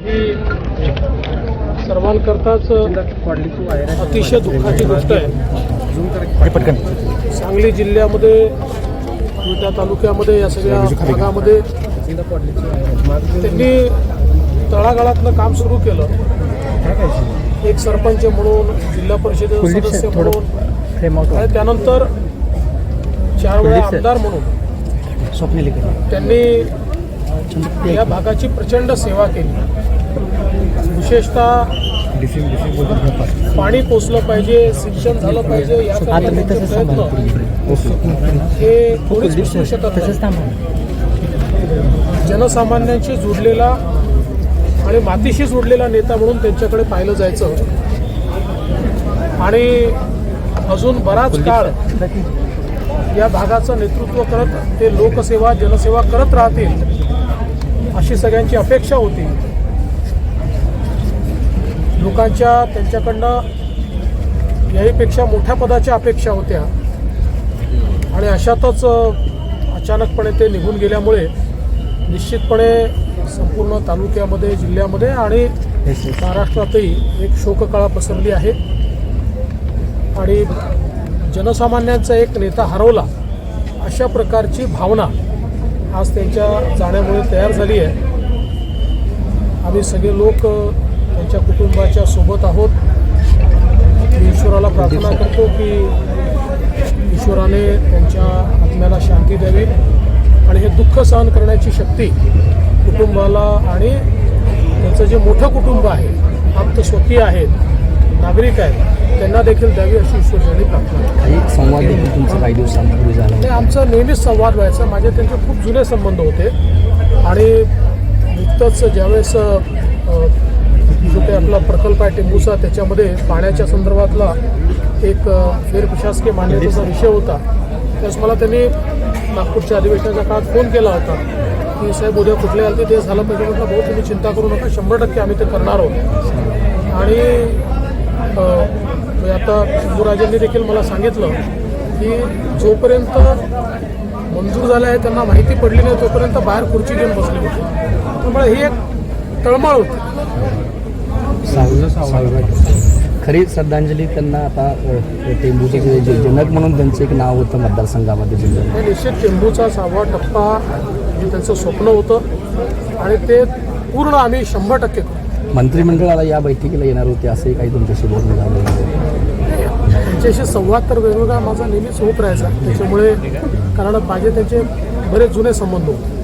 ही सर्वांकरताच अतिशय दुःखाची गोष्ट आहे. सांगली जिल्ह्यामध्ये विटा तालुक्यामध्ये या सगळ्या भागामध्ये त्यांनी तळागाळातलं काम सुरू केलं. एक सरपंच म्हणून जिल्हा परिषद सदस्य म्हणून आणि त्यानंतर चार वेळा आमदार म्हणून त्यांनी या भागाची प्रचंड सेवा केली. विशेषतः पाणी पोचलं पाहिजे सिंचन झालं पाहिजे या आता मी तसंच प्रयत्न हे कोणीच विसरू शकत नाही जनसामान्यांशी जोडलेला आणि मातीशी जोडलेला नेता म्हणून त्यांच्याकडे पाहिलं जायचं. आणि अजून बराच काळ या भागाचं नेतृत्व करत ते लोकसेवा जनसेवा करत राहतील. अशी सगळ्यांची अपेक्षा होती. लोकांच्या त्यांच्याकडनं याहीपेक्षा मोठ्या पदाच्या अपेक्षा होत्या. आणि अशातच अचानकपणे ते निघून गेल्यामुळे निश्चितपणे संपूर्ण तालुक्यामध्ये जिल्ह्यामध्ये आणि महाराष्ट्रातही एक शोककळा पसरली आहे. आणि जनसामान्यांचा एक नेता हरवला अशा प्रकारची भावना आज त्यांच्या जाण्यामुळे तयार झाली आहे. आम्ही सगळे लोक त्यांच्या कुटुंबाच्या सोबत आहोत. मी ईश्वराला प्रार्थना करतो की ईश्वराने त्यांच्या आत्म्याला शांती द्यावी आणि हे दुःख सहन करण्याची शक्ती कुटुंबाला आणि त्यांचं जे मोठं कुटुंब आहे आप्त स्वकीय आहेत नागरिक आहेत त्यांना देखील द्यावी अशी ईश्वराने प्रार्थना. काही संवाद देखील तुमचा काही दिवसांपूर्वी झाला? आणि आमचा नेहमीच संवाद व्हायचा. माझे त्यांचे खूप जुने संबंध होते. आणि नुकतंच ज्यावेळेस जो काही आपला प्रकल्प आहे टेंबूचा त्याच्यामध्ये पाण्याच्या संदर्भातला एक फेरप्रशासकीय मान्यतेचा विषय होता. त्यावेळेस मला त्यांनी नागपूरच्या अधिवेशनाच्या काळात फोन केला होता की साहेब उद्या कुठले आले ते झालं पाहिजे. म्हटलं भाऊ तुम्ही चिंता करू नका. शंभर टक्के आम्ही ते करणार आहोत. आणि आता शंभूराजांनी देखील मला सांगितलं की जोपर्यंत मंजूर झालं आहे त्यांना माहिती पडली नाही तोपर्यंत बाहेर खुर्ची घेऊन बसले होते. त्यामुळे ही एक तळमळ होती. खरी श्रद्धांजली त्यांना आता टेंबूचे जनक म्हणून त्यांचं एक नाव होतं मतदारसंघामध्ये जिल्ह्यात. निश्चित चेंबूचा सहावा टप्पा हे त्यांचं स्वप्न होतं आणि ते पूर्ण आम्ही शंभर टक्के मंत्रिमंडळाला या बैठकीला येणार होते असंही काही तुमच्याशी बोलणं झालं त्यांच्याशी संवाद तर वेगवेगळा माझा नेहमीच होत राहायचा. त्याच्यामुळे कारण माझे त्यांचे बरेच जुने संबंध होते.